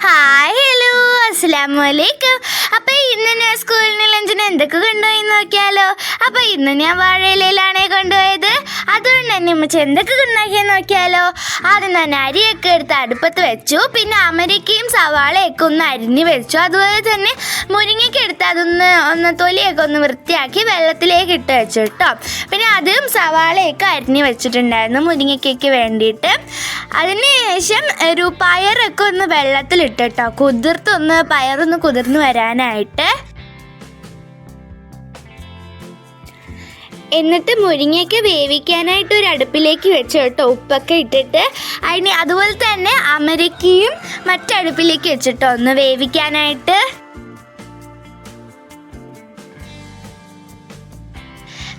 Hi hello അസ്സലാമു അലൈക്കും അപ്പൊ ഇന്ന് ഞാൻ സ്കൂളിന് ലഞ്ചിന് എന്തൊക്കെ കൊണ്ടുപോയി നോക്കിയാലോ? അപ്പൊ ഇന്ന് ഞാൻ വാഴയിലയിലാണേ കൊണ്ടുപോയത്. അതുകൊണ്ട് തന്നെ ഉമ്മച്ച എന്തൊക്കെ കൊണ്ടാക്കിയെന്ന് നോക്കിയാലോ? ആദ്യം തന്നെ അരിയൊക്കെ എടുത്ത് അടുപ്പത്ത് വെച്ചു. പിന്നെ അമരിക്കയും സവാളയൊക്കെ ഒന്ന് അരിഞ്ഞ് വെച്ചു. അതുപോലെ തന്നെ മുരിങ്ങയ്ക്ക് എടുത്ത് അതൊന്ന് ഒന്ന് തൊലിയൊക്കെ ഒന്ന് വൃത്തിയാക്കി വെള്ളത്തിലേക്ക് ഇട്ട് വെച്ചു കേട്ടോ. പിന്നെ അതും സവാളയൊക്കെ അരിഞ്ഞ് വെച്ചിട്ടുണ്ടായിരുന്നു മുരിങ്ങയ്ക്കൊക്കെ വേണ്ടിയിട്ട്. അതിനുശേഷം ഒരു പയറൊക്കെ ഒന്ന് വെള്ളത്തിലിട്ട് കേട്ടോ. കുതിർത്തൊന്ന് പയറൊന്ന് കുതിർന്ന് വരാനായിട്ട്. എന്നിട്ട് മുരിങ്ങയൊക്കെ വേവിക്കാനായിട്ട് ഒരു അടുപ്പിലേക്ക് വെച്ചു കേട്ടോ ഉപ്പൊക്കെ ഇട്ടിട്ട്. അതിന് അതുപോലെ തന്നെ അമരക്കയും മറ്റടുപ്പിലേക്ക് വെച്ചിട്ടോ ഒന്ന് വേവിക്കാനായിട്ട്.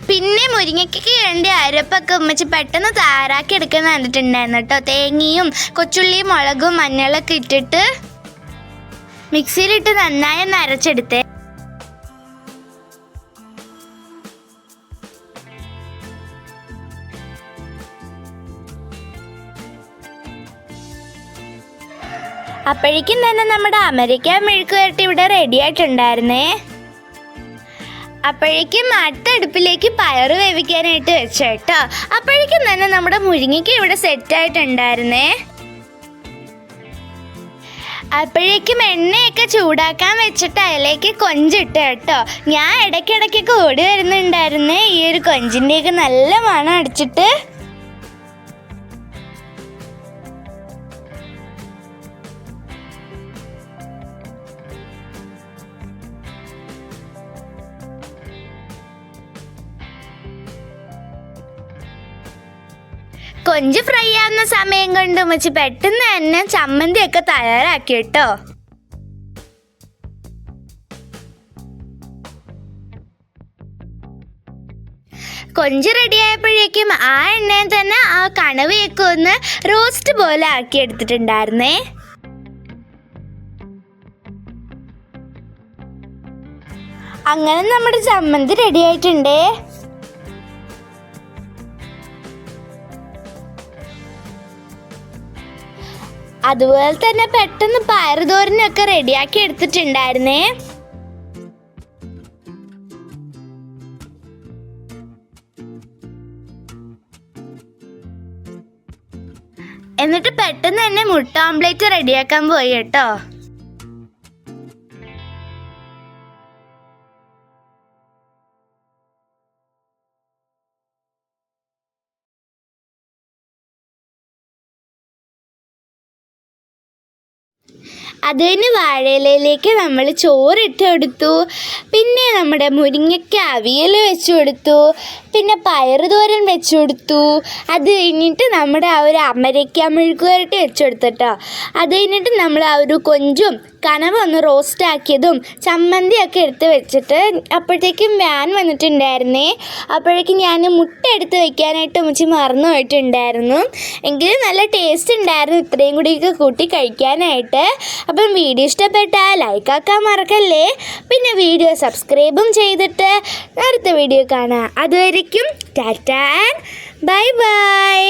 പിന്നെ മുരിങ്ങയ്ക്കൊക്കെ രണ്ട് അരപ്പൊക്കെ ഉമ്മച്ച് പെട്ടെന്ന് താറാക്കി എടുക്കുന്ന കണ്ടിട്ടുണ്ടായിരുന്നു കേട്ടോ തേങ്ങയും കൊച്ചുള്ളിയും മുളകും മഞ്ഞളൊക്കെ ഇട്ടിട്ട്. മിക്സിയിലിട്ട് നന്നായി ഒന്ന് അരച്ചെടുത്തേ. അപ്പോഴേക്കും തന്നെ നമ്മുടെ അമേരിക്ക മെഴുക്ക് വരട്ടി ഇവിടെ റെഡി ആയിട്ടുണ്ടായിരുന്നേ. അപ്പോഴേക്കും അടുത്ത അടുപ്പിലേക്ക് പയറ് വേവിക്കാനായിട്ട് വെച്ചു കേട്ടോ അപ്പോഴേക്കും തന്നെ നമ്മുടെ മുരിങ്ങയ്ക്ക് ഇവിടെ സെറ്റ് സെറ്റായിട്ടുണ്ടായിരുന്നേ അപ്പോഴേക്കും എണ്ണയൊക്കെ ചൂടാക്കാൻ വെച്ചിട്ട് അതിലേക്ക് കൊഞ്ചിട്ട് കേട്ടോ. ഞാൻ ഇടയ്ക്കിടയ്ക്കൊക്കെ ഓടി വരുന്നുണ്ടായിരുന്നേ ഈ ഒരു കൊഞ്ചിന്റെയൊക്കെ നല്ല മണം അടിച്ചിട്ട്. കൊഞ്ച് ഫ്രൈ ആവുന്ന സമയം കൊണ്ട് ഉമ്മച്ചി പെട്ടെന്ന് തന്നെ ചമ്മന്തിയൊക്കെ തയ്യാറാക്കി കേട്ടോ. കൊഞ്ച് റെഡിയായപ്പോഴേക്കും ആ എണ്ണയിൽ തന്നെ ആ കണവയൊക്കെ ഒന്ന് റോസ്റ്റ് പോലെ ആക്കി എടുത്തിട്ടുണ്ടായിരുന്നേ. അങ്ങനെ നമ്മുടെ ചമ്മന്തി റെഡി ആയിട്ടുണ്ടേ. അതുപോലെ തന്നെ പെട്ടെന്ന് പയറുതോരനൊക്കെ റെഡിയാക്കി എടുത്തിട്ടുണ്ടായിരുന്നേ. എന്നിട്ട് പെട്ടെന്ന് തന്നെ മുട്ട ഓംലേറ്റ് റെഡിയാക്കാൻ പോയി കേട്ടോ. അത് കഴിഞ്ഞ് വാഴയിലയിലേക്ക് നമ്മൾ ചോറിട്ട് കൊടുത്തു പിന്നെ നമ്മുടെ മുരിങ്ങയ്ക്ക് അവിയൽ വെച്ച് കൊടുത്തു പിന്നെ പയറ് തോരൻ വെച്ച് കൊടുത്തു അത് കഴിഞ്ഞിട്ട് നമ്മുടെ ആ ഒരു അമരയ്ക്ക മെഴുക്ക് വരട്ടി വെച്ച് കൊടുത്തിട്ടോ അത് കഴിഞ്ഞിട്ട് നമ്മൾ ആ ഒരു കൊഞ്ചും കനവ ഒന്ന് റോസ്റ്റാക്കിയതും ചമ്മന്തിയൊക്കെ എടുത്ത് വെച്ചിട്ട് അപ്പോഴത്തേക്കും വാൻ വന്നിട്ടുണ്ടായിരുന്നേ. അപ്പോഴേക്കും ഞാൻ മുട്ട എടുത്ത് വയ്ക്കാനായിട്ട് മുച്ചി മറന്നു പോയിട്ടുണ്ടായിരുന്നു. എങ്കിലും നല്ല ടേസ്റ്റ് ഉണ്ടായിരുന്നു ഇത്രയും കൂടിയൊക്കെ കൂട്ടി കഴിക്കാനായിട്ട്. അപ്പം വീഡിയോ ഇഷ്ടപ്പെട്ടാൽ ലൈക്ക് ആക്കാൻ മറക്കല്ലേ? പിന്നെ വീഡിയോ സബ്സ്ക്രൈബും ചെയ്തിട്ട് അടുത്ത വീഡിയോ കാണാം. അതുവരയ്ക്കും ടാറ്റ ആൻഡ് ബൈ ബൈ.